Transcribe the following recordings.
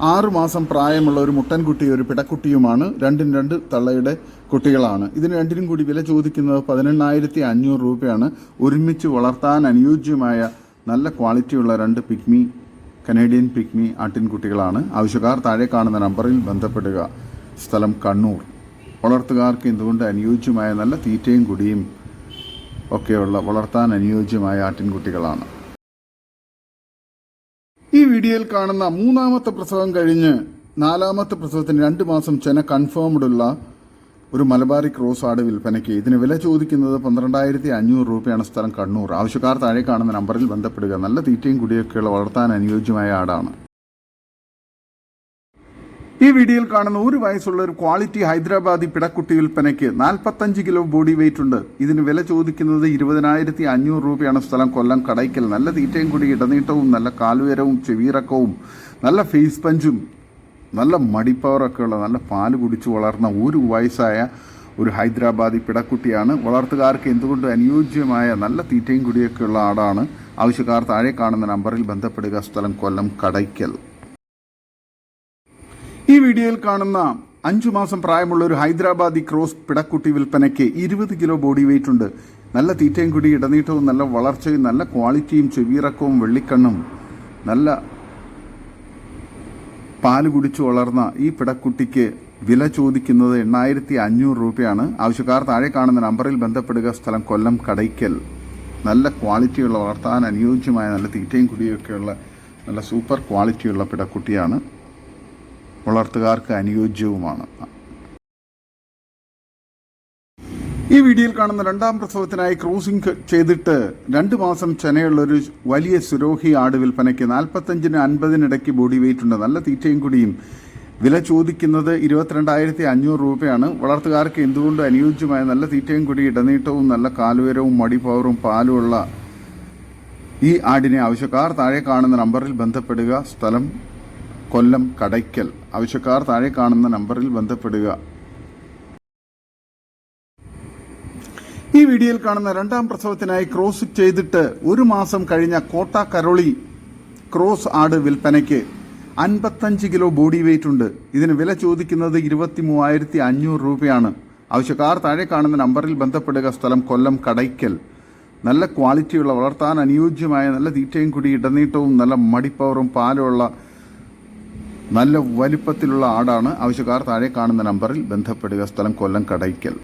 ആറു മാസം പ്രായമുള്ള ഒരു മുട്ടൻകുട്ടിയും ഒരു പിടക്കുട്ടിയുമാണ്. രണ്ടും രണ്ട് തള്ളയുടെ കുട്ടികളാണ്. ഇതിന് രണ്ടിനും കൂടി വില ചോദിക്കുന്നത് പതിനെണ്ണായിരത്തി അഞ്ഞൂറ് രൂപയാണ്. ഒരുമിച്ച് വളർത്താൻ അനുയോജ്യമായ നല്ല ക്വാളിറ്റിയുള്ള രണ്ട് പിക്മി കനേഡിയൻ പിക്മി ആട്ടിൻകുട്ടികളാണ്. ആവശ്യക്കാർ താഴെ കാണുന്ന നമ്പറിൽ ബന്ധപ്പെടുക. സ്ഥലം കണ്ണൂർ. വളർത്തുകാർക്ക് എന്തുകൊണ്ട് അനുയോജ്യമായ നല്ല തീറ്റയും കുടിയും ഒക്കെയുള്ള വളർത്താൻ അനുയോജ്യമായ ആട്ടിൻകുട്ടികളാണ്. ഈ വീഡിയോയിൽ കാണുന്ന മൂന്നാമത്തെ പ്രസവം കഴിഞ്ഞ് നാലാമത്തെ പ്രസവത്തിന് രണ്ട് മാസം ചെന കൺഫേംഡ് ഉള്ള ഒരു മലബാറി ക്രോസ് ആട് വിൽപ്പനയ്ക്ക് ഇതിന് വില ചോദിക്കുന്നത് പന്ത്രണ്ടായിരത്തി അഞ്ഞൂറ് രൂപയാണ് സ്ഥലം കണ്ണൂർ. ആവശ്യക്കാർ താഴെ കാണുന്ന നമ്പറിൽ ബന്ധപ്പെടുക. നല്ല തീറ്റയും കുടിയൊക്കെയുള്ള വളർത്താൻ അനുയോജ്യമായ ആടാണ്. ഈ വീഡിയോയിൽ കാണുന്ന ഒരു വയസ്സുള്ള ഒരു ക്വാളിറ്റി ഹൈദരാബാദി പിടക്കുട്ടി വിൽപ്പനയ്ക്ക് നാൽപ്പത്തഞ്ച് കിലോ ബോഡി വെയിറ്റ് ഉണ്ട്. ഇതിന് വില ചോദിക്കുന്നത് ഇരുപതിനായിരത്തി അഞ്ഞൂറ് രൂപയാണ് സ്ഥലം. കൊല്ലം കടയ്ക്കൽ. നല്ല തീറ്റയും കൂടി ഇടനീട്ടവും നല്ല കാലുയരവും ചെവിയിറക്കവും നല്ല ഫേസ് പഞ്ചും നല്ല മടിപ്പവറൊക്കെ ഉള്ള നല്ല പാൽ കുടിച്ച് വളർന്ന ഒരു വയസ്സായ ഒരു ഹൈദരാബാദി പിടക്കുട്ടിയാണ്. വളർത്തുകാർക്ക് എന്തുകൊണ്ട് അനുയോജ്യമായ നല്ല തീറ്റയും കുടിയൊക്കെയുള്ള ആടാണ്? ആവശ്യക്കാർ താഴെ കാണുന്ന നമ്പറിൽ ബന്ധപ്പെടുക. സ്ഥലം കൊല്ലം കടയ്ക്കൽ. ഈ വീഡിയോയിൽ കാണുന്ന അഞ്ചു മാസം പ്രായമുള്ള ഒരു ഹൈദരാബാദി ക്രോസ് പിടക്കുട്ടി വിൽപ്പനയ്ക്ക് ഇരുപത് കിലോ ബോഡി വെയിറ്റ് ഉണ്ട്. നല്ല തീറ്റയും കുടി ഇടനീട്ടവും നല്ല വളർച്ചയും നല്ല ക്വാളിറ്റിയും ചെവിയിറക്കവും വെള്ളിക്കണ്ണും നല്ല പാൽ കുടിച്ചു വളർന്ന ഈ പിടക്കുട്ടിക്ക് വില ചോദിക്കുന്നത് എണ്ണായിരത്തി അഞ്ഞൂറ് രൂപയാണ്. ആവശ്യക്കാർ താഴെ കാണുന്ന നമ്പറിൽ ബന്ധപ്പെടുക. സ്ഥലം കൊല്ലം കടയ്ക്കൽ. നല്ല ക്വാളിറ്റിയുള്ള വളർത്താൻ അനുയോജ്യമായ നല്ല തീറ്റയും കുടിയൊക്കെയുള്ള നല്ല സൂപ്പർ ക്വാളിറ്റിയുള്ള പിടക്കുട്ടിയാണ്. വളർത്തുകാർക്ക് അനുയോജ്യവുമാണ്. ഈ വീഡിയോയിൽ കാണുന്ന രണ്ടാം പ്രസവത്തിനായി ക്രൂസിംഗ് ചെയ്തിട്ട് രണ്ട് മാസം ചെനയുള്ള ഒരു വലിയ സുരോഹി ആട് വിൽപ്പനയ്ക്ക് നാൽപ്പത്തഞ്ചിന് അൻപതിനിടയ്ക്ക് ബോഡി വെയിറ്റ് ഉണ്ട്. നല്ല തീറ്റയും കൂടിയും. വില ചോദിക്കുന്നത് ഇരുപത്തിരണ്ടായിരത്തി അഞ്ഞൂറ് രൂപയാണ്. വളർത്തുകാർക്ക് എന്തുകൊണ്ട് അനുയോജ്യമായ നല്ല തീറ്റയും കൂടി ഇടനീട്ടവും നല്ല കാലുയരവും മടിപവറും പാലുമുള്ള ഈ ആടിനെ ആവശ്യക്കാർ താഴെ കാണുന്ന നമ്പറിൽ ബന്ധപ്പെടുക. സ്ഥലം കൊല്ലം കടയ്ക്കൽ. ആവശ്യക്കാർ താഴെ കാണുന്ന നമ്പറിൽ ബന്ധപ്പെടുക. ഈ വീഡിയോയിൽ കാണുന്ന രണ്ടാം പ്രസവത്തിനായി ക്രോസ് ചെയ്തിട്ട് ഒരു മാസം കഴിഞ്ഞ കോട്ട കരോളി ക്രോസ് ആട് വിൽപ്പനയ്ക്ക് അൻപത്തഞ്ച് കിലോ ബോഡി വെയിറ്റ് ഉണ്ട്. ഇതിന് വില ചോദിക്കുന്നത് ഇരുപത്തി മൂവായിരത്തി അഞ്ഞൂറ് രൂപയാണ്. ആവശ്യക്കാർ താഴെ കാണുന്ന നമ്പറിൽ ബന്ധപ്പെടുക. സ്ഥലം കൊല്ലം കടയ്ക്കൽ. നല്ല ക്വാളിറ്റിയുള്ള വളർത്താൻ അനുയോജ്യമായ നല്ല തീറ്റയും കൂടി ഇടനീട്ടവും നല്ല മടിപ്പവറും പാലുമുള്ള നല്ല വലിപ്പത്തിലുള്ള ആടാണ്. ആവശ്യക്കാർ താഴെ കാണുന്ന നമ്പറിൽ ബന്ധപ്പെടുക. സ്ഥലം കൊല്ലം കടയ്ക്കൽ.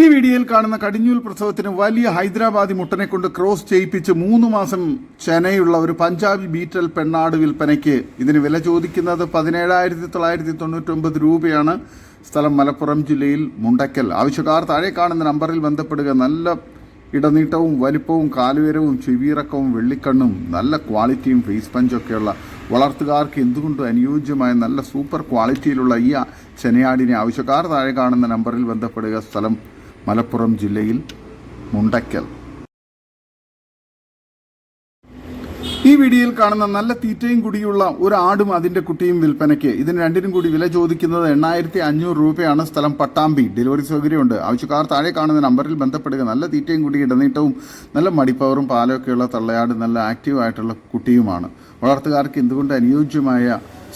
ഈ വീഡിയോയിൽ കാണുന്ന കടിഞ്ഞൂൽ പ്രസവത്തിന് വലിയ ഹൈദരാബാദി മുട്ടനെ കൊണ്ട് ക്രോസ് ചെയ്യിപ്പിച്ച് മൂന്ന് മാസം ചെനയുള്ള ഒരു പഞ്ചാബി ബീറ്റൽ പെണ്ണാട് വിൽപ്പനയ്ക്ക് ഇതിന് വില ചോദിക്കുന്നത് പതിനേഴായിരത്തി തൊള്ളായിരത്തി തൊണ്ണൂറ്റൊമ്പത് രൂപയാണ്. സ്ഥലം മലപ്പുറം ജില്ലയിൽ മുണ്ടക്കൽ. ആവശ്യക്കാർ താഴെ കാണുന്ന നമ്പറിൽ ബന്ധപ്പെടുക. നല്ല ഇടനീട്ടവും വലിപ്പവും കാലുയരവും ചെവിയിറക്കവും വെള്ളിക്കണ്ണും നല്ല ക്വാളിറ്റിയും ഫേസ് പഞ്ചൊക്കെയുള്ള വളർത്തുകാർക്ക് എന്തുകൊണ്ടും അനുയോജ്യമായ നല്ല സൂപ്പർ ക്വാളിറ്റിയിലുള്ള ഈ ചെനയാടിനെ ആവശ്യക്കാർ താഴെ കാണുന്ന നമ്പറിൽ ബന്ധപ്പെടുക? സ്ഥലം മലപ്പുറം ജില്ലയിൽ മുണ്ടയ്ക്കൽ ഈ വീഡിയോയിൽ കാണുന്ന നല്ല തീറ്റയും കൂടിയുള്ള ഒരു ആടും അതിന്റെ കുട്ടിയും വിൽപ്പനയ്ക്ക്. ഇതിന് രണ്ടിനും കൂടി വില ചോദിക്കുന്നത് എണ്ണായിരത്തി അഞ്ഞൂറ് രൂപയാണ്. സ്ഥലം പട്ടാമ്പി. ഡെലിവറി സൗകര്യമുണ്ട്. ആവശ്യക്കാർ താഴെ കാണുന്ന നമ്പറിൽ ബന്ധപ്പെടുക. നല്ല തീറ്റയും കുടി ഇടനീട്ടവും നല്ല മടിപ്പവറും പാലൊക്കെയുള്ള തള്ളയാട് നല്ല ആക്റ്റീവ് ആയിട്ടുള്ള കുട്ടിയുമാണ്. വളർത്തുകാർക്ക് എന്തുകൊണ്ട് അനുയോജ്യമായ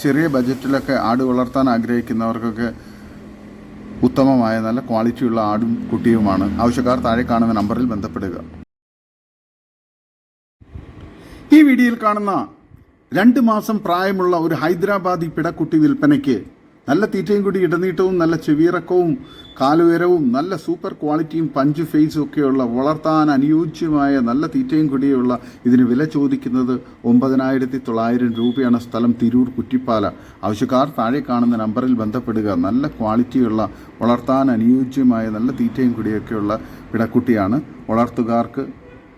ചെറിയ ബജറ്റിലൊക്കെ ആട് വളർത്താൻ ആഗ്രഹിക്കുന്നവർക്കൊക്കെ ഉത്തമമായ നല്ല ക്വാളിറ്റിയുള്ള ആടും കുട്ടിയുമാണ്. ആവശ്യക്കാർ താഴെ കാണുന്ന നമ്പറിൽ ബന്ധപ്പെടുക. ഈ വീഡിയോയിൽ കാണുന്ന രണ്ട് മാസം പ്രായമുള്ള ഒരു ഹൈദരാബാദി പിടക്കുട്ടി വിൽപ്പനയ്ക്ക് നല്ല തീറ്റയും കൂടി ഇടനീട്ടവും നല്ല ചെവിയിറക്കവും കാലുയരവും നല്ല സൂപ്പർ ക്വാളിറ്റിയും പഞ്ച് ഫേസും ഒക്കെയുള്ള വളർത്താൻ അനുയോജ്യമായ നല്ല തീറ്റയും കൂടിയുള്ള ഇതിന് വില ചോദിക്കുന്നത് ഒമ്പതിനായിരത്തി തൊള്ളായിരം രൂപയാണ് സ്ഥലം തിരൂർ കുറ്റിപ്പാല. ആവശ്യക്കാർ താഴെ കാണുന്ന നമ്പറിൽ ബന്ധപ്പെടുക. നല്ല ക്വാളിറ്റിയുള്ള വളർത്താൻ അനുയോജ്യമായ നല്ല തീറ്റയും കൂടിയൊക്കെയുള്ള പിടക്കുട്ടിയാണ് വളർത്തുകാർക്ക്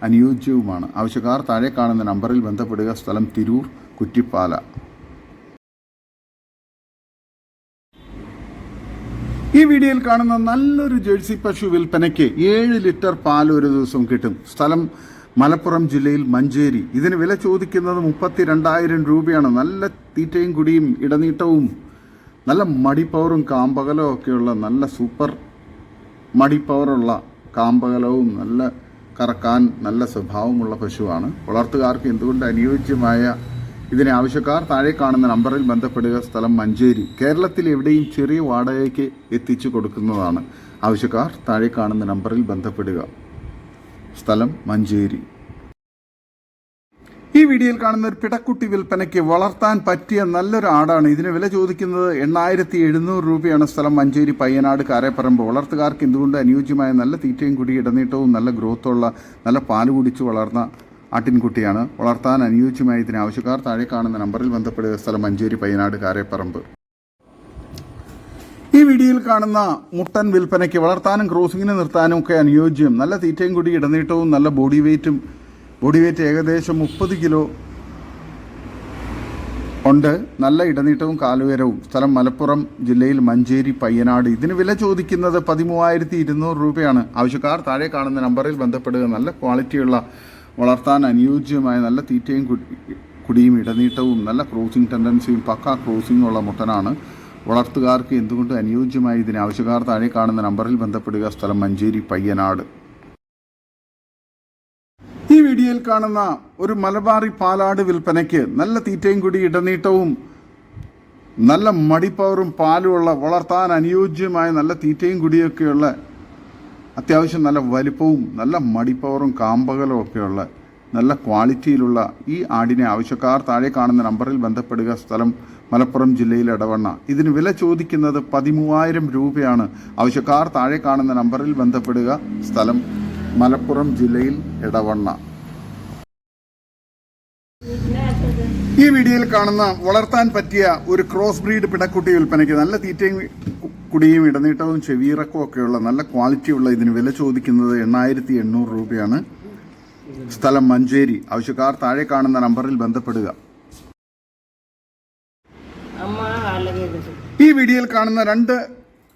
അനുയോജ്യവുമാണ്. ആവശ്യക്കാർ താഴെ കാണുന്ന നമ്പറിൽ ബന്ധപ്പെടുക. സ്ഥലം തിരൂർ കുറ്റിപ്പാല. ഈ വീഡിയോയിൽ കാണുന്ന നല്ലൊരു ജേഴ്സി പശു വിൽപ്പനയ്ക്ക് ഏഴ് ലിറ്റർ പാൽ ഒരു ദിവസം കിട്ടും. സ്ഥലം മലപ്പുറം ജില്ലയിൽ മഞ്ചേരി. ഇതിന് വില ചോദിക്കുന്നത് മുപ്പത്തി രണ്ടായിരം രൂപയാണ്. നല്ല തീറ്റയും കുടിയും ഇടനീട്ടവും നല്ല മടിപ്പവറും കാമ്പകലവും ഒക്കെയുള്ള നല്ല സൂപ്പർ മടിപ്പവറുള്ള കാമ്പകലവും നല്ല കറക്കാൻ നല്ല സ്വഭാവമുള്ള പശുവാണ്. വളർത്തുകാർക്ക് എന്തുകൊണ്ട് അനുയോജ്യമായ ഇതിനെ ആവശ്യക്കാർ താഴെ കാണുന്ന നമ്പറിൽ ബന്ധപ്പെടുക സ്ഥലം മഞ്ചേരി കേരളത്തിൽ എവിടെയും ചെറിയ വാടകയ്ക്ക് എത്തിച്ചു കൊടുക്കുന്നതാണ്. ആവശ്യക്കാർ താഴെ കാണുന്ന നമ്പറിൽ ബന്ധപ്പെടുക. സ്ഥലം മഞ്ചേരി. ഈ വീഡിയോയിൽ കാണുന്ന ഒരു പിടക്കുട്ടി വിൽപ്പനയ്ക്ക് വളർത്താൻ പറ്റിയ നല്ലൊരു ആടാണ്. ഇതിന് വില ചോദിക്കുന്നത് എണ്ണായിരത്തി എഴുന്നൂറ് രൂപയാണ്. സ്ഥലം മഞ്ചേരി പയ്യനാട് കാരേപ്പറമ്പ്. വളർത്തുകാർക്ക് എന്തുകൊണ്ട് അനുയോജ്യമായ നല്ല തീറ്റയും കുടി ഇടനീട്ടവും നല്ല ഗ്രോത്തുള്ള നല്ല പാൽ കുടിച്ച് വളർന്ന ആട്ടിൻകുട്ടിയാണ്. വളർത്താൻ അനുയോജ്യമായ ഇതിന് ആവശ്യക്കാർ താഴെ കാണുന്ന നമ്പറിൽ ബന്ധപ്പെടുക. സ്ഥലം മഞ്ചേരി പയ്യനാട് കാരേപ്പറമ്പ്. ഈ വീഡിയോയിൽ കാണുന്ന മുട്ടൻ വിൽപ്പനയ്ക്ക് വളർത്താനും ക്രോസിങ്ങിന് നിർത്താനും ഒക്കെ അനുയോജ്യം. നല്ല തീറ്റയും കൂടി ഇടനീട്ടവും നല്ല ബോഡി വെയ്റ്റും ബോഡി വെയ്റ്റ് ഏകദേശം മുപ്പത് കിലോ ഉണ്ട്. നല്ല ഇടനീട്ടവും കാലുയരവും. സ്ഥലം മലപ്പുറം ജില്ലയിൽ മഞ്ചേരി പയ്യനാട്. ഇതിന് വില ചോദിക്കുന്നത് പതിമൂവായിരത്തി ഇരുന്നൂറ് രൂപയാണ്. ആവശ്യക്കാർ താഴെ കാണുന്ന നമ്പറിൽ ബന്ധപ്പെടുക. നല്ല ക്വാളിറ്റിയുള്ള വളർത്താൻ അനുയോജ്യമായ നല്ല തീറ്റയും കുടി- കുടിയും ഇടനീട്ടവും നല്ല ക്രോസിംഗ് ടെൻഡൻസിയും പക്ക ക്രോസിംഗുള്ള മുട്ടനാണ്. വളർത്തുകാർക്ക് എന്തുകൊണ്ട് അനുയോജ്യമായി ഇതിന് ആവശ്യക്കാർ താഴെ കാണുന്ന നമ്പറിൽ ബന്ധപ്പെടുക? സ്ഥലം മഞ്ചേരി പയ്യനാട്. ഈ വീഡിയോയിൽ കാണുന്ന ഒരു മലബാറി പാലാട് വിൽപ്പനയ്ക്ക് നല്ല തീറ്റയും കുടി ഇടനീട്ടവും നല്ല മടിപ്പവറും പാലുമുള്ള വളർത്താൻ അനുയോജ്യമായ നല്ല തീറ്റയും കുടിയൊക്കെയുള്ള അത്യാവശ്യം നല്ല വലിപ്പവും നല്ല മടിപ്പവറും കാമ്പകലും ഒക്കെയുള്ള നല്ല ക്വാളിറ്റിയിലുള്ള ഈ ആടിനെ ആവശ്യക്കാർ താഴെ കാണുന്ന നമ്പറിൽ ബന്ധപ്പെടുക സ്ഥലം മലപ്പുറം ജില്ലയിൽ ഇടവണ്ണ ഇതിന് വില ചോദിക്കുന്നത് പതിമൂവായിരം രൂപയാണ്. ആവശ്യക്കാർ താഴെ കാണുന്ന നമ്പറിൽ ബന്ധപ്പെടുക സ്ഥലം മലപ്പുറം ജില്ലയിൽ ഇടവണ്ണ ഈ വീഡിയോയിൽ കാണുന്ന വളർത്താൻ പറ്റിയ ഒരു ക്രോസ് ബ്രീഡ് പിടക്കുട്ടി വിൽപ്പനയ്ക്ക് നല്ല തീറ്റയും കുടിയും ഇടനീട്ടവും ചെവിയിറക്കവും ഒക്കെയുള്ള നല്ല ക്വാളിറ്റിയുള്ള ഇതിന് വില ചോദിക്കുന്നത് എണ്ണായിരത്തി എണ്ണൂറ് രൂപയാണ്. സ്ഥലം മഞ്ചേരി. ആവശ്യക്കാർ താഴെ കാണുന്ന നമ്പറിൽ ബന്ധപ്പെടുക. ഈ വീഡിയോയിൽ കാണുന്ന രണ്ട്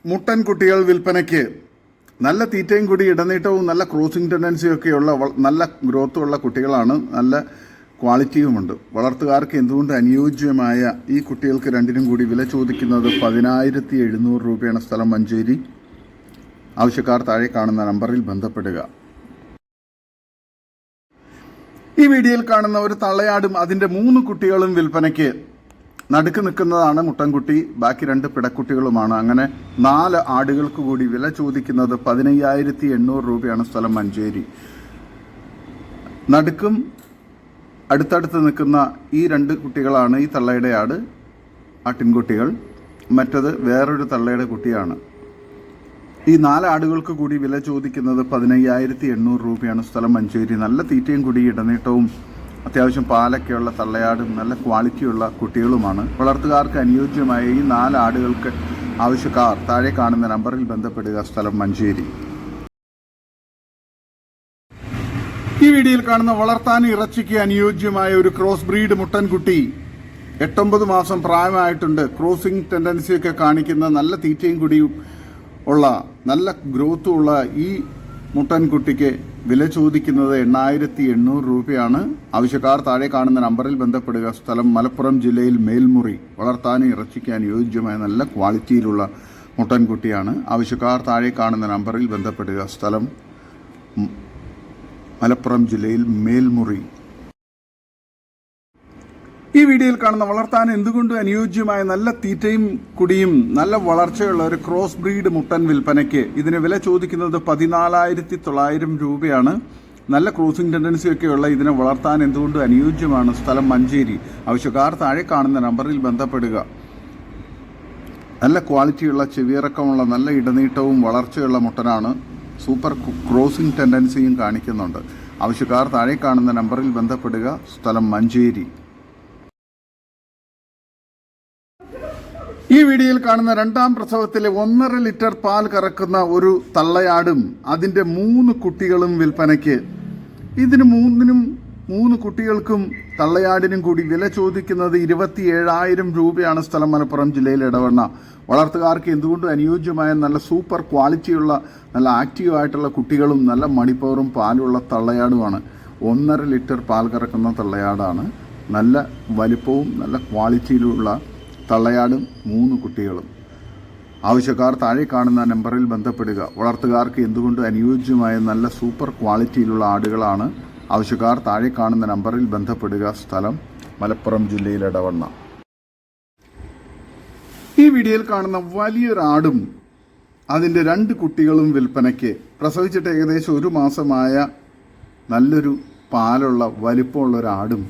മുട്ടൻ കുട്ടികൾ വിൽപ്പനയ്ക്ക് നല്ല തീറ്റയും കൂടി ഇടനീട്ടവും നല്ല ക്രോസിംഗ് ടെൻഡൻസിയും ഒക്കെയുള്ള നല്ല ഗ്രോത്തുള്ള കുട്ടികളാണ്. നല്ല ക്വാളിറ്റിയുമുണ്ട്. വളർത്തുകാർക്ക് എന്തുകൊണ്ട് അനുയോജ്യമായ ഈ കുട്ടികൾക്ക് രണ്ടിനും കൂടി വില ചോദിക്കുന്നത് പതിനായിരത്തി എഴുന്നൂറ് രൂപയാണ് സ്ഥലം മഞ്ചേരി? ആവശ്യക്കാർ താഴെ കാണുന്ന നമ്പറിൽ ബന്ധപ്പെടുക. ഈ വീഡിയോയിൽ കാണുന്ന ഒരു തള്ളയാടും അതിന്റെ മൂന്ന് കുട്ടികളും വിൽപ്പനയ്ക്ക് നടുക്ക് നിൽക്കുന്നതാണ് മുട്ടൻകുട്ടി. ബാക്കി രണ്ട് പിടക്കുട്ടികളുമാണ്. അങ്ങനെ നാല് ആടുകൾക്ക് കൂടി വില ചോദിക്കുന്നത് പതിനയ്യായിരത്തി എണ്ണൂറ് രൂപയാണ് സ്ഥലം മഞ്ചേരി. നടുക്കും അടുത്തടുത്ത് നിൽക്കുന്ന ഈ രണ്ട് കുട്ടികളാണ് ഈ തള്ളയുടെ ആട് ആട്ടിൻകുട്ടികൾ മറ്റത് വേറൊരു തള്ളയുടെ കുട്ടിയാണ്. ഈ നാല് ആടുകൾക്ക് കൂടി വില ചോദിക്കുന്നത് പതിനയ്യായിരത്തി എണ്ണൂറ് രൂപയാണ്. സ്ഥലം മഞ്ചേരി. നല്ല തീറ്റയും കൂടി ഇടനീട്ടവും അത്യാവശ്യം പാലൊക്കെയുള്ള തള്ളയാടും നല്ല ക്വാളിറ്റിയുള്ള കുട്ടികളുമാണ്. വളർത്തുകാർക്ക് അനുയോജ്യമായ ഈ നാല് ആടുകൾക്ക് ആവശ്യക്കാർ താഴെ കാണുന്ന നമ്പറിൽ ബന്ധപ്പെടുക. സ്ഥലം മഞ്ചേരി. ഈ വീഡിയോയിൽ കാണുന്ന വളർത്താൻ ഇറച്ചിക്ക് അനുയോജ്യമായ ഒരു ക്രോസ് ബ്രീഡ് മുട്ടൻകുട്ടി. എട്ടൊമ്പത് മാസം പ്രായമായിട്ടുണ്ട്. ക്രോസിംഗ് ടെൻഡൻസിയൊക്കെ കാണിക്കുന്ന നല്ല തീറ്റയും കുടിയും ഉള്ള നല്ല ഗ്രോത്തും ഉള്ള ഈ മുട്ടൻകുട്ടിക്ക് വില ചോദിക്കുന്നത് എണ്ണായിരത്തി എണ്ണൂറ് രൂപയാണ്. ആവശ്യക്കാർ താഴെ കാണുന്ന നമ്പറിൽ ബന്ധപ്പെടുക. സ്ഥലം മലപ്പുറം ജില്ലയിൽ മേൽമുറി. വളർത്താൻ ഇറച്ചിക്ക് അനുയോജ്യമായ നല്ല ക്വാളിറ്റിയിലുള്ള മുട്ടൻകുട്ടിയാണ്. ആവശ്യക്കാർ താഴെ കാണുന്ന നമ്പറിൽ ബന്ധപ്പെടുക. സ്ഥലം മലപ്പുറം ജില്ലയിൽ മേൽമുറി. ഈ വീഡിയോയിൽ കാണുന്ന വളർത്താൻ എന്തുകൊണ്ടും അനുയോജ്യമായ നല്ല തീറ്റയും കുടിയും നല്ല വളർച്ചയുള്ള ഒരു ക്രോസ് ബ്രീഡ് മുട്ടൻ വിൽപ്പനയ്ക്ക് ഇതിന് വില ചോദിക്കുന്നത് പതിനാലായിരത്തി തൊള്ളായിരം രൂപയാണ്. നല്ല ക്രോസിംഗ് ടെൻഡൻസി ഉള്ള ഇതിനെ വളർത്താൻ എന്തുകൊണ്ടും അനുയോജ്യമാണ്? സ്ഥലം മഞ്ചേരി. ആവശ്യക്കാർ താഴെ കാണുന്ന നമ്പറിൽ ബന്ധപ്പെടുക. നല്ല ക്വാളിറ്റിയുള്ള ചെവിയിറക്കമുള്ള നല്ല ഇടനീട്ടവും വളർച്ചയുള്ള മുട്ടനാണ് സൂപ്പർ ക്രോസിംഗ് ടെൻഡൻസിയും കാണിക്കുന്നുണ്ട്. ആവശ്യക്കാർ താഴെ കാണുന്ന നമ്പറിൽ ബന്ധപ്പെടുക. സ്ഥലം മഞ്ചേരി. ഈ വീഡിയോയിൽ കാണുന്ന രണ്ടാം പ്രസവത്തിലെ ഒന്നര ലിറ്റർ പാൽ കറക്കുന്ന ഒരു തള്ളയാടും അതിന്റെ മൂന്ന് കുട്ടികളും വിൽപ്പനയ്ക്ക്. ഇതിന് മൂന്നിനും മൂന്ന് കുട്ടികൾക്കും തള്ളയാടിനും കൂടി വില ചോദിക്കുന്നത് ഇരുപത്തി ഏഴായിരം രൂപയാണ് സ്ഥലം മലപ്പുറം ജില്ലയിലെ ഇടവണ്ണ. വളർത്തുകാർക്ക് എന്തുകൊണ്ടും അനുയോജ്യമായ നല്ല സൂപ്പർ ക്വാളിറ്റിയുള്ള നല്ല ആക്റ്റീവ് ആയിട്ടുള്ള കുട്ടികളും നല്ല മണിപ്പവറും പാലുള്ള തള്ളയാടുമാണ്? ഒന്നര ലിറ്റർ പാൽ കറക്കുന്ന തള്ളയാടാണ്. നല്ല വലിപ്പവും നല്ല ക്വാളിറ്റിയിലുള്ള തള്ളയാടും മൂന്ന് കുട്ടികളും. ആവശ്യക്കാർ താഴെ കാണുന്ന നമ്പറിൽ ബന്ധപ്പെടുക. വളർത്തുകാർക്ക് എന്തുകൊണ്ട് അനുയോജ്യമായ നല്ല സൂപ്പർ ക്വാളിറ്റിയിലുള്ള ആടുകളാണ് ആവശ്യക്കാർ താഴെ കാണുന്ന നമ്പറിൽ ബന്ധപ്പെടുക. സ്ഥലം മലപ്പുറം ജില്ലയിൽ ഇടവണ്ണ ഈ വീഡിയോയിൽ കാണുന്ന വലിയൊരാടും അതിന്റെ രണ്ട് കുട്ടികളും വിൽപ്പനയ്ക്ക്. പ്രസവിച്ചിട്ട് ഏകദേശം ഒരു മാസമായ നല്ലൊരു പാലുള്ള വലിപ്പമുള്ള ഒരു ആടും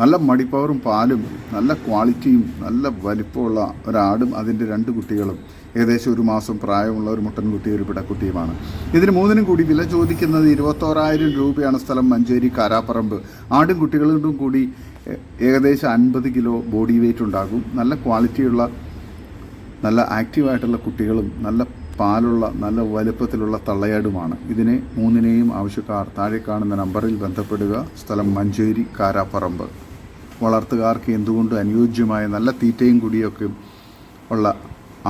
നല്ല മടിപ്പവറും പാലും നല്ല ക്വാളിറ്റിയും നല്ല വലിപ്പമുള്ള ഒരാടും അതിന്റെ രണ്ട് കുട്ടികളും. ഏകദേശം ഒരു മാസം പ്രായമുള്ള ഒരു മുട്ടൻകുട്ടി ഒരു പിടക്കുട്ടിയുമാണ്. ഇതിന് മൂന്നിനും കൂടി വില ചോദിക്കുന്നത് ഇരുപത്തോറായിരം രൂപയാണ് സ്ഥലം മഞ്ചേരി കാരാപ്പറമ്പ്. ആടും കുട്ടികളും കൂടി ഏകദേശം അൻപത് കിലോ ബോഡി വെയിറ്റ് ഉണ്ടാകും. നല്ല ക്വാളിറ്റിയുള്ള നല്ല ആക്റ്റീവായിട്ടുള്ള കുട്ടികളും നല്ല പാലുള്ള നല്ല വലുപ്പത്തിലുള്ള തള്ളയാടുമാണ്. ഇതിനെ മൂന്നിനെയും ആവശ്യക്കാർ താഴെ കാണുന്ന നമ്പറിൽ ബന്ധപ്പെടുക. സ്ഥലം മഞ്ചേരി കാരാപ്പറമ്പ്. വളർത്തുകാർക്ക് എന്തുകൊണ്ടും അനുയോജ്യമായ നല്ല തീറ്റയും കൂടിയൊക്കെ ഉള്ള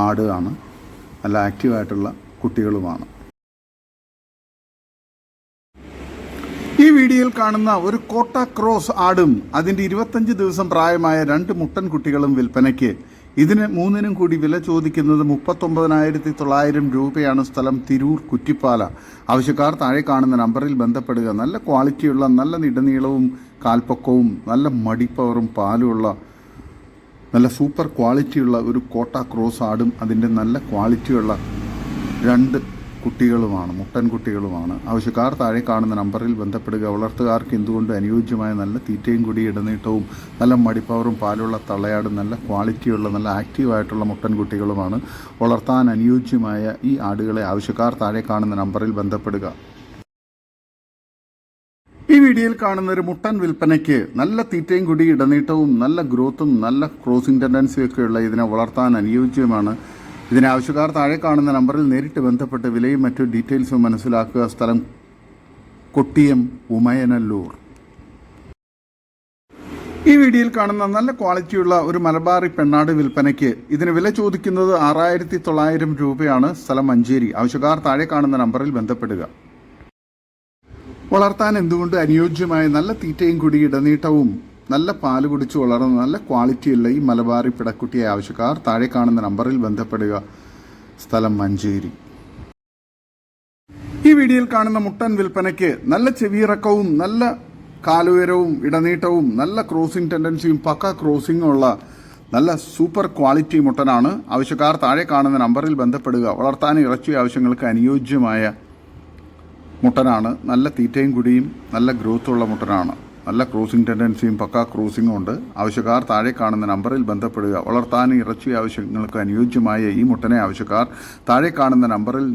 ആട് ആണ് നല്ല ആക്റ്റീവായിട്ടുള്ള കുട്ടികളുമാണ്. ഈ വീഡിയോയിൽ കാണുന്ന ഒരു കോട്ട ക്രോസ് ആടും അതിന്റെ ഇരുപത്തഞ്ച് ദിവസം പ്രായമായ രണ്ട് മുട്ടൻ കുട്ടികളും വിൽപ്പനയ്ക്ക് ഇതിന് മൂന്നിനും കൂടി വില ചോദിക്കുന്നത് മുപ്പത്തൊമ്പതിനായിരത്തി തൊള്ളായിരം രൂപയാണ് സ്ഥലം തിരൂർ കുറ്റിപ്പാല. ആവശ്യക്കാർ താഴെ കാണുന്ന നമ്പറിൽ ബന്ധപ്പെടുക. നല്ല ക്വാളിറ്റിയുള്ള നല്ല നിടനീളവും കാൽപ്പക്കവും നല്ല മടിപ്പവറും പാലുമുള്ള നല്ല സൂപ്പർ ക്വാളിറ്റിയുള്ള ഒരു കോട്ട ക്രോസ് ആടും അതിന്റെ നല്ല ക്വാളിറ്റിയുള്ള രണ്ട് കുട്ടികളുമാണ് മുട്ടൻ കുട്ടികളുമാണ്. ആവശ്യക്കാർ താഴെ കാണുന്ന നമ്പറിൽ ബന്ധപ്പെടുക. വളർത്തുകാർക്ക് എന്തുകൊണ്ട് അനുയോജ്യമായ നല്ല തീറ്റയും കൂടി ഇടനീട്ടവും നല്ല മടിപ്പവറും പാലുള്ള തള്ളയാടും നല്ല ക്വാളിറ്റിയുള്ള നല്ല ആക്റ്റീവായിട്ടുള്ള മുട്ടൻ കുട്ടികളുമാണ് വളർത്താൻ അനുയോജ്യമായ ഈ ആടുകളെ ആവശ്യക്കാർ താഴെ കാണുന്ന നമ്പറിൽ ബന്ധപ്പെടുക. ഈ വീഡിയോയിൽ കാണുന്ന ഒരു മുട്ടൻ വിൽപ്പനയ്ക്ക് നല്ല തീറ്റയും കൂടി ഇടനീട്ടവും നല്ല ഗ്രോത്തും നല്ല ക്രോസിംഗ് ടെൻഡൻസിയും ഒക്കെയുള്ള ഇതിനെ വളർത്താൻ അനുയോജ്യമാണ്. ഇതിനെ ആവശ്യക്കാർ താഴെ കാണുന്ന നമ്പറിൽ നേരിട്ട് ബന്ധപ്പെട്ട് വിലയും മറ്റു ഡീറ്റെയിൽസും മനസ്സിലാക്കുക. സ്ഥലം കൊട്ടിയം ഉമയനല്ലൂർ. ഈ വീഡിയോയിൽ കാണുന്ന നല്ല ക്വാളിറ്റിയുള്ള ഒരു മലബാറി പെണ്ണാട് വിൽപ്പനയ്ക്ക് ഇതിന് വില ചോദിക്കുന്നത് ആറായിരത്തി തൊള്ളായിരം രൂപയാണ്. സ്ഥലം മഞ്ചേരി. ആവശ്യക്കാർ താഴെ കാണുന്ന നമ്പറിൽ ബന്ധപ്പെടുക. വളർത്താൻ എന്തുകൊണ്ട് അനുയോജ്യമായ നല്ല തീറ്റയും കൂടി ഇടനീട്ടവും നല്ല പാൽ കുടിച്ച് വളർന്ന നല്ല ക്വാളിറ്റിയുള്ള ഈ മലബാറി പിടക്കുട്ടിയെ ആവശ്യക്കാർ താഴെ കാണുന്ന നമ്പറിൽ ബന്ധപ്പെടുക. സ്ഥലം മഞ്ചേരി. ഈ വീഡിയോയിൽ കാണുന്ന മുട്ടൻ വിൽപ്പനയ്ക്ക് നല്ല ചെവിയിറക്കവും നല്ല കാലുയരവും ഇടനീട്ടവും നല്ല ക്രോസിംഗ് ടെൻഡൻസിയും പക്ക ക്രോസിംഗും ഉള്ള നല്ല സൂപ്പർ ക്വാളിറ്റി മുട്ടനാണ്. ആവശ്യക്കാർ താഴെ കാണുന്ന നമ്പറിൽ ബന്ധപ്പെടുക. വളർത്താൻ ഇറച്ചി ആവശ്യങ്ങൾക്ക് അനുയോജ്യമായ മുട്ടനാണ്. നല്ല തീറ്റയും കുടിയും നല്ല ഗ്രോത്തുള്ള മുട്ടനാണ്. നല്ല ക്രോസിംഗ് ടെൻഡൻസിയും പക്ക ക്രൂസിംഗും ഉണ്ട്. ആവശ്യക്കാർ താഴെ കാണുന്ന നമ്പറിൽ ബന്ധപ്പെടുക. വളർത്താനും ഇറച്ചി ആവശ്യങ്ങൾക്ക് അനുയോജ്യമായ ഈ മുട്ടനെ ആവശ്യക്കാർ താഴെ കാണുന്ന നമ്പറിൽ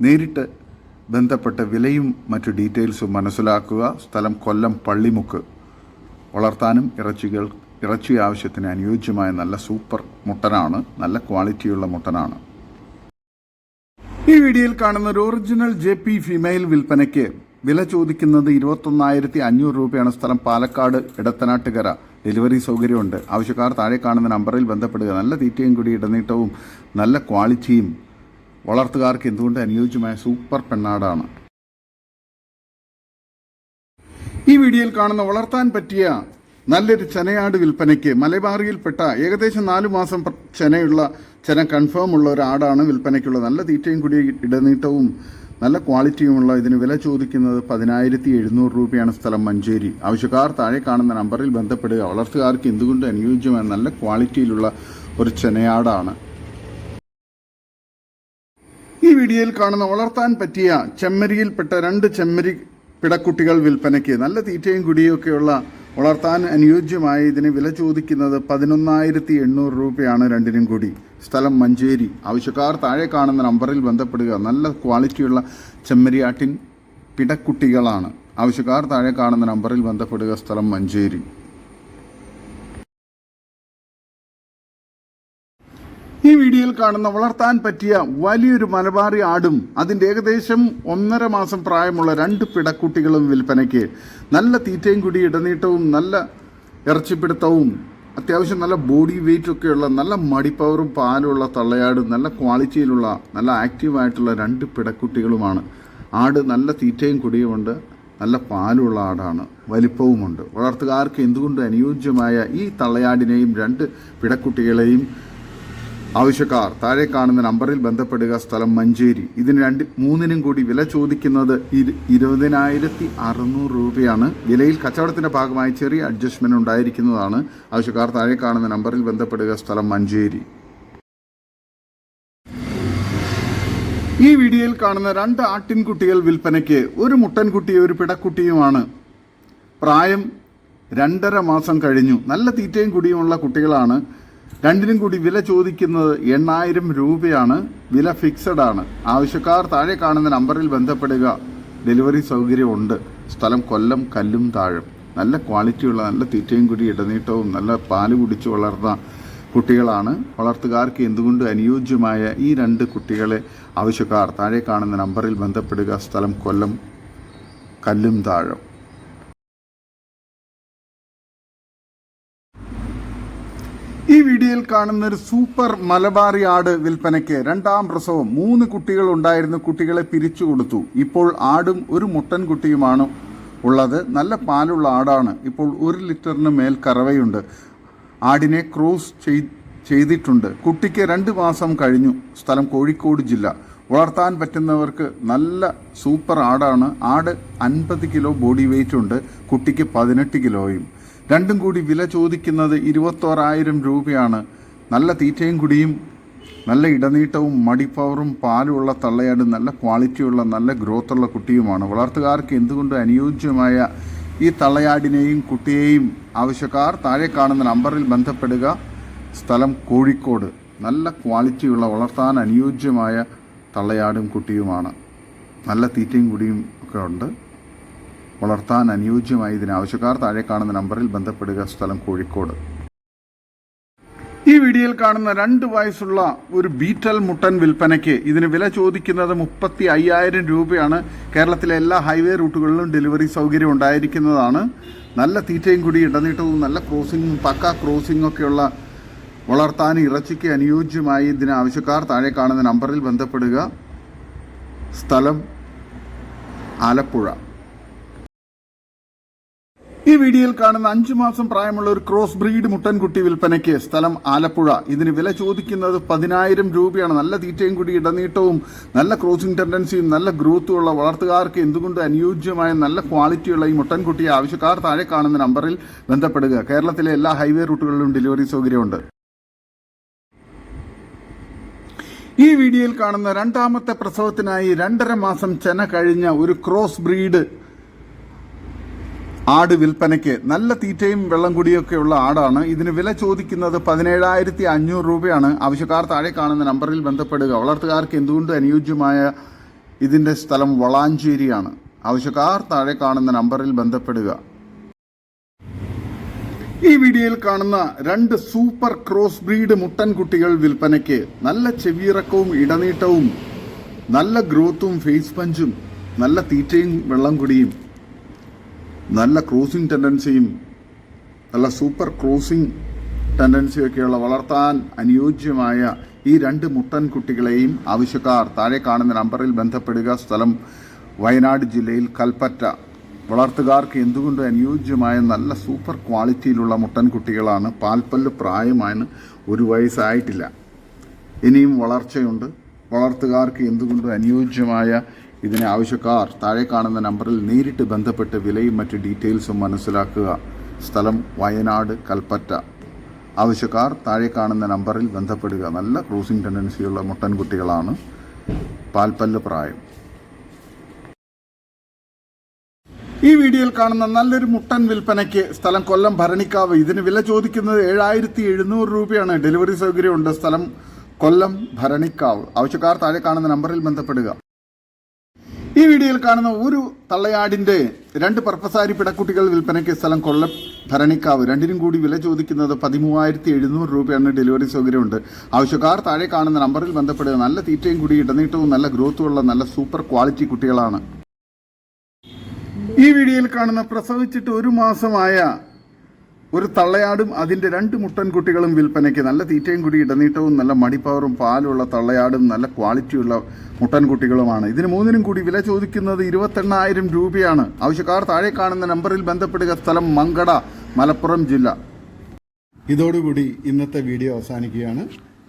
നേരിട്ട് ബന്ധപ്പെട്ട വിലയും മറ്റ് ഡീറ്റെയിൽസും മനസ്സിലാക്കുക. സ്ഥലം കൊല്ലം പള്ളിമുക്ക്. വളർത്താനും ഇറച്ചികൾ ഇറച്ചി ആവശ്യത്തിന് അനുയോജ്യമായ നല്ല സൂപ്പർ മുട്ടനാണ്. നല്ല ക്വാളിറ്റിയുള്ള മുട്ടനാണ്. ഈ വീഡിയോയിൽ കാണുന്ന ഒരു ഒറിജിനൽ ജെ പി ഫിമെയിൽ വിൽപ്പനയ്ക്ക് വില ചോദിക്കുന്നത് ഇരുപത്തൊന്നായിരത്തി അഞ്ഞൂറ് രൂപയാണ് സ്ഥലം. പാലക്കാട് ഇടത്തനാട്ടുകര. ഡെലിവറി സൗകര്യമുണ്ട്. ആവശ്യക്കാർ താഴെ കാണുന്ന നമ്പറിൽ ബന്ധപ്പെടുക. നല്ല തീറ്റയും കൂടി ഇടനീട്ടവും നല്ല ക്വാളിറ്റിയും വളർത്തുകാർക്ക് എന്തുകൊണ്ട് അനുയോജ്യമായ സൂപ്പർ പെണ്ണാടാണ്. ഈ വീഡിയോയിൽ കാണുന്ന വളർത്താൻ പറ്റിയ നല്ലൊരു ചെനയാട് വിൽപ്പനയ്ക്ക് മലബാറിയിൽപ്പെട്ട ഏകദേശം നാലു മാസം ചെനയുള്ള ചെന കൺഫേം ഉള്ള ഒരു ആടാണ് വിൽപ്പനയ്ക്കുള്ളത്. നല്ല തീറ്റയും കൂടി ഇടനീട്ടവും നല്ല ക്വാളിറ്റിയുമുള്ള ഇതിന് വില ചോദിക്കുന്നത് പതിനായിരത്തി എഴുന്നൂറ് രൂപയാണ് സ്ഥലം മഞ്ചേരി. ആവശ്യക്കാർ താഴെ കാണുന്ന നമ്പറിൽ ബന്ധപ്പെടുക. വളർത്തുകാർക്ക് എന്തുകൊണ്ട് അനുയോജ്യമായ നല്ല ക്വാളിറ്റിയിലുള്ള ഒരു ചെനയാടാണ്. ഈ വീഡിയോയിൽ കാണുന്ന വളർത്താൻ പറ്റിയ ചെമ്മരിയിൽപ്പെട്ട രണ്ട് ചെമ്മരി പിടക്കുട്ടികൾ വിൽപ്പനയ്ക്ക് നല്ല തീറ്റയും കുടിയൊക്കെയുള്ള വളർത്താൻ അനുയോജ്യമായ ഇതിന് വില ചോദിക്കുന്നത് പതിനൊന്നായിരത്തി എണ്ണൂറ് രൂപയാണ് രണ്ടിനും കൂടി. സ്ഥലം മഞ്ചേരി. ആവശ്യക്കാർ താഴെ കാണുന്ന നമ്പറിൽ ബന്ധപ്പെടുക. നല്ല ക്വാളിറ്റിയുള്ള ചെമ്മരിയാട്ടിൻ പിടക്കുട്ടികളാണ്. ആവശ്യക്കാർ താഴെ കാണുന്ന നമ്പറിൽ ബന്ധപ്പെടുക. സ്ഥലം മഞ്ചേരി. ഈ വീഡിയോയിൽ കാണുന്ന വളർത്താൻ പറ്റിയ വലിയൊരു മലബാറി ആടും അതിന്റെ ഏകദേശം ഒന്നര മാസം പ്രായമുള്ള രണ്ട് പിടക്കുട്ടികളും വിൽപ്പനയ്ക്ക് നല്ല തീറ്റയും കുടി ഇടനീട്ടവും നല്ല ഇറച്ചിപ്പിടുത്തവും അത്യാവശ്യം നല്ല ബോഡി വെയിറ്റ് ഒക്കെയുള്ള നല്ല മടിപ്പവറും പാലുള്ള തള്ളയാടും നല്ല ക്വാളിറ്റിയിലുള്ള നല്ല ആക്റ്റീവായിട്ടുള്ള രണ്ട് പിടക്കുട്ടികളുമാണ്. ആട് നല്ല തീറ്റയും കുടിയുമുണ്ട് നല്ല പാലുള്ള ആടാണ് വലിപ്പവുമുണ്ട്. വളർത്തുകാർക്ക് എന്തുകൊണ്ട് അനുയോജ്യമായ ഈ തള്ളയാടിനെയും രണ്ട് പിടക്കുട്ടികളെയും ആവശ്യക്കാർ താഴെ കാണുന്ന നമ്പറിൽ ബന്ധപ്പെടുക സ്ഥലം മഞ്ചേരി. ഇതിന് രണ്ട് മൂന്നിനും കൂടി വില ചോദിക്കുന്നത് ഇരു- ഇരുപതിനായിരത്തി അറുന്നൂറ് രൂപയാണ്. വിലയിൽ കച്ചവടത്തിന്റെ ഭാഗമായി ചെറിയ അഡ്ജസ്റ്റ്മെന്റ് ഉണ്ടായിരിക്കുന്നതാണ്. ആവശ്യക്കാർ താഴെ കാണുന്ന നമ്പറിൽ ബന്ധപ്പെടുക സ്ഥലം മഞ്ചേരി. ഈ വീഡിയോയിൽ കാണുന്ന രണ്ട് ആട്ടിൻകുട്ടികൾ വിൽപ്പനയ്ക്ക് ഒരു മുട്ടൻകുട്ടിയും ഒരു പിടക്കുട്ടിയുമാണ്. പ്രായം രണ്ടര മാസം കഴിഞ്ഞു. നല്ല തീറ്റയും കുടിയുമുള്ള കുട്ടികളാണ്. രണ്ടിനും കൂടി വില ചോദിക്കുന്നത് എണ്ണായിരം രൂപയാണ്. വില ഫിക്സഡ് ആണ്. ആവശ്യക്കാർ താഴെ കാണുന്ന നമ്പറിൽ ബന്ധപ്പെടുക. ഡെലിവറി സൗകര്യമുണ്ട്. സ്ഥലം കൊല്ലം കല്ലും താഴം. നല്ല ക്വാളിറ്റിയുള്ള നല്ല തീറ്റയും കൂടി ഇടനീട്ടവും നല്ല പാൽ കുടിച്ചു വളർന്ന കുട്ടികളാണ്. വളർത്തുകാർക്ക് എന്തുകൊണ്ട് അനുയോജ്യമായ ഈ രണ്ട് കുട്ടികളെ ആവശ്യക്കാർ താഴെ കാണുന്ന നമ്പറിൽ ബന്ധപ്പെടുക? സ്ഥലം കൊല്ലം കല്ലും താഴം. ഈ വീഡിയോയിൽ കാണുന്ന ഒരു സൂപ്പർ മലബാറി ആട് വിൽപ്പനയ്ക്ക് രണ്ടാം പ്രസവം മൂന്ന് കുട്ടികൾ ഉണ്ടായിരുന്നു കുട്ടികളെ പിരിച്ചു കൊടുത്തു. ഇപ്പോൾ ആടും ഒരു മുട്ടൻ കുട്ടിയുമാണ് ഉള്ളത്. നല്ല പാലുള്ള ആടാണ്. ഇപ്പോൾ ഒരു ലിറ്ററിന് മേൽ കറവയുണ്ട്. ആടിനെ ക്രോസ് ചെയ്- ചെയ്തിട്ടുണ്ട്. കുട്ടിക്ക് രണ്ട് മാസം കഴിഞ്ഞു. സ്ഥലം കോഴിക്കോട് ജില്ല. വളർത്താൻ പറ്റുന്നവർക്ക് നല്ല സൂപ്പർ ആടാണ്. ആട് അൻപത് കിലോ ബോഡി വെയിറ്റ് ഉണ്ട്. കുട്ടിക്ക് പതിനെട്ട് കിലോയും. രണ്ടും കൂടി വില ചോദിക്കുന്നത് ഇരുപത്തോറായിരം രൂപയാണ്. നല്ല തീറ്റയും കുടിയും നല്ല ഇടനീട്ടവും മടിപ്പവറും പാലുമുള്ള തള്ളയാട് നല്ല ക്വാളിറ്റിയുള്ള നല്ല ഗ്രോത്തുള്ള കുട്ടിയുമാണ്. വളർത്തുകാർക്ക് എന്തുകൊണ്ട് അനുയോജ്യമായ ഈ തള്ളയാടിനെയും കുട്ടിയെയും ആവശ്യക്കാർ താഴെ കാണുന്ന നമ്പറിൽ ബന്ധപ്പെടുക? സ്ഥലം കോഴിക്കോട്. നല്ല ക്വാളിറ്റിയുള്ള വളർത്താൻ അനുയോജ്യമായ തള്ളയാടും കുട്ടിയുമാണ്. നല്ല തീറ്റയും കുടിയും ഒക്കെ ഉണ്ട്. വളർത്താൻ അനുയോജ്യമായ ഇതിനാവശ്യക്കാർ താഴെ കാണുന്ന നമ്പറിൽ ബന്ധപ്പെടുക സ്ഥലം കോഴിക്കോട്. ഈ വീഡിയോയിൽ കാണുന്ന രണ്ട് വയസ്സുള്ള ഒരു ബീറ്റൽ മുട്ടൻ വിൽപ്പനയ്ക്ക് ഇതിന് വില ചോദിക്കുന്നത് മുപ്പത്തി അയ്യായിരം രൂപയാണ്. കേരളത്തിലെ എല്ലാ ഹൈവേ റൂട്ടുകളിലും ഡെലിവറി സൗകര്യം ഉണ്ടായിരിക്കുന്നതാണ്. നല്ല തീറ്റയും കൂടി ഇടനീട്ടവും നല്ല ക്രോസിങ്ങും പക്ക ക്രോസിംഗ് ഒക്കെയുള്ള വളർത്താൻ ഇറച്ചിക്ക് അനുയോജ്യമായി ഇതിന് ആവശ്യക്കാർ താഴെ കാണുന്ന നമ്പറിൽ ബന്ധപ്പെടുക. സ്ഥലം ആലപ്പുഴ. ഈ വീഡിയോയിൽ കാണുന്ന അഞ്ചു മാസം പ്രായമുള്ള ഒരു ക്രോസ് ബ്രീഡ് മുട്ടൻകുട്ടി വിൽപ്പനയ്ക്ക് സ്ഥലം ആലപ്പുഴ. ഇതിന് വില ചോദിക്കുന്നത് പതിനായിരം രൂപയാണ്. നല്ല തീറ്റയും കൂടി ഇടനീട്ടവും നല്ല ക്രോസിംഗ് ടെൻഡൻസിയും നല്ല ഗ്രോത്തും ഉള്ള വളർത്തുകാർക്ക് എന്തുകൊണ്ട് അനുയോജ്യമായ നല്ല ക്വാളിറ്റിയുള്ള ഈ മുട്ടൻകുട്ടിയെ ആവശ്യക്കാർ താഴെ കാണുന്ന നമ്പറിൽ ബന്ധപ്പെടുക. കേരളത്തിലെ എല്ലാ ഹൈവേ റൂട്ടുകളിലും ഡെലിവറി സൗകര്യമുണ്ട്. ഈ വീഡിയോയിൽ കാണുന്ന രണ്ടാമത്തെ പ്രസവത്തിനായി രണ്ടര മാസം ചെന കഴിഞ്ഞ ഒരു ക്രോസ് ബ്രീഡ് ആട് വിൽപ്പനയ്ക്ക് നല്ല തീറ്റയും വെള്ളം കുടിയൊക്കെയുള്ള ആടാണ്. ഇതിന് വില ചോദിക്കുന്നത് പതിനേഴായിരത്തി അഞ്ഞൂറ് രൂപയാണ്. ആവശ്യക്കാർ താഴെ കാണുന്ന നമ്പറിൽ ബന്ധപ്പെടുക. വളർത്തുകാർക്ക് എന്തുകൊണ്ട് അനുയോജ്യമായ ഇതിന്റെ സ്ഥലം വളാഞ്ചേരിയാണ്? ആവശ്യക്കാർ താഴെ കാണുന്ന നമ്പറിൽ ബന്ധപ്പെടുക. ഈ വീഡിയോയിൽ കാണുന്ന രണ്ട് സൂപ്പർ ക്രോസ് ബ്രീഡ് മുട്ടൻ കുട്ടികൾ വിൽപ്പനയ്ക്ക് നല്ല ചെവിയിറക്കവും ഇടനീട്ടവും നല്ല ഗ്രോത്തും ഫേസ് പഞ്ചും നല്ല തീറ്റയും വെള്ളം കുടിയും നല്ല ക്രൂസിംഗ് ടെൻഡൻസിയും നല്ല സൂപ്പർ ക്രൂസിംഗ് ടെൻഡൻസിയൊക്കെയുള്ള വളർത്താൻ അനുയോജ്യമായ ഈ രണ്ട് മുട്ടൻ കുട്ടികളെയും ആവശ്യക്കാർ താഴെ കാണുന്ന നമ്പറിൽ ബന്ധപ്പെടുക. സ്ഥലം വയനാട് ജില്ലയിൽ കൽപ്പറ്റ. വളർത്തുകാർക്ക് എന്തുകൊണ്ട് അനുയോജ്യമായ നല്ല സൂപ്പർ ക്വാളിറ്റിയിലുള്ള മുട്ടൻ കുട്ടികളാണ്? പാൽപ്പല്ല് പ്രായമാണ് ഒരു വയസ്സായിട്ടില്ല. ഇനിയും വളർച്ചയുണ്ട്. വളർത്തുകാർക്ക് എന്തുകൊണ്ട് അനുയോജ്യമായ ഇതിനെ ആവശ്യക്കാർ താഴെ കാണുന്ന നമ്പറിൽ നേരിട്ട് ബന്ധപ്പെട്ട് വിലയും മറ്റ് ഡീറ്റെയിൽസും മനസ്സിലാക്കുക. സ്ഥലം വയനാട് കൽപ്പറ്റ. ആവശ്യക്കാർ താഴെ കാണുന്ന നമ്പറിൽ ബന്ധപ്പെടുക. നല്ല ക്രൂസിംഗ് ടെൻഡൻസിയുള്ള മുട്ടൻകുട്ടികളാണ് പാൽപ്പല്ല് പ്രായം. ഈ വീഡിയോയിൽ കാണുന്ന നല്ലൊരു മുട്ടൻ വിൽപ്പനയ്ക്ക് സ്ഥലം കൊല്ലം ഭരണിക്കാവ്. ഇതിന് വില ചോദിക്കുന്നത് ഏഴായിരത്തി എഴുന്നൂറ് രൂപയാണ്. ഡെലിവറി സൗകര്യമുണ്ട്. സ്ഥലം കൊല്ലം ഭരണിക്കാവ്. ആവശ്യക്കാർ താഴെ കാണുന്ന നമ്പറിൽ ബന്ധപ്പെടുക. ഈ വീഡിയോയിൽ കാണുന്ന ഒരു തള്ളയാടിന്റെ രണ്ട് പർപ്പസാരി പിടക്കുട്ടികൾ വിൽപ്പനയ്ക്ക് സ്ഥലം കൊല്ലം ഭരണിക്കാവ്. രണ്ടിനും കൂടി വില ചോദിക്കുന്നത് പതിമൂവായിരത്തി എഴുന്നൂറ് രൂപയാണ്. ഡെലിവറി സൗകര്യമുണ്ട്. ആവശ്യക്കാർ താഴെ കാണുന്ന നമ്പറിൽ ബന്ധപ്പെടുക. നല്ല തീറ്റയും കൂടി ഇടനീട്ടവും നല്ല ഗ്രോത്തും ഉള്ള നല്ല സൂപ്പർ ക്വാളിറ്റി കുട്ടികളാണ്. ഈ വീഡിയോയിൽ കാണുന്ന പ്രസവിച്ചിട്ട് ഒരു മാസമായ ഒരു തള്ളയാടും അതിന്റെ രണ്ട് മുട്ടൻകുട്ടികളും വിൽപ്പനയ്ക്ക് നല്ല തീറ്റയും കൂടി ഇടനീട്ടവും നല്ല മടിപ്പവറും പാലുള്ള തള്ളയാടും നല്ല ക്വാളിറ്റിയുള്ള മുട്ടൻകുട്ടികളുമാണ് ഇതിന് മൂന്നിനും കൂടി വില ചോദിക്കുന്നത് ഇരുപത്തെണ്ണായിരം രൂപയാണ്. ആവശ്യക്കാർ താഴെ കാണുന്ന നമ്പറിൽ ബന്ധപ്പെടുക. സ്ഥലം മങ്കട മലപ്പുറം ജില്ല. ഇതോടുകൂടി ഇന്നത്തെ വീഡിയോ അവസാനിക്കുകയാണ്.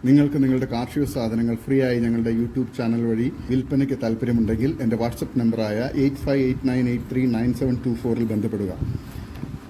നിങ്ങൾക്ക് നിങ്ങളുടെ കാർഷിക സാധനങ്ങൾ ഫ്രീ ആയി ഞങ്ങളുടെ യൂട്യൂബ് ചാനൽ വഴി വിൽപ്പനയ്ക്ക് താല്പര്യമുണ്ടെങ്കിൽ എന്റെ വാട്സപ്പ് നമ്പറായ eight five eight nine eight three nine seven two ഫോറിൽ ബന്ധപ്പെടുക.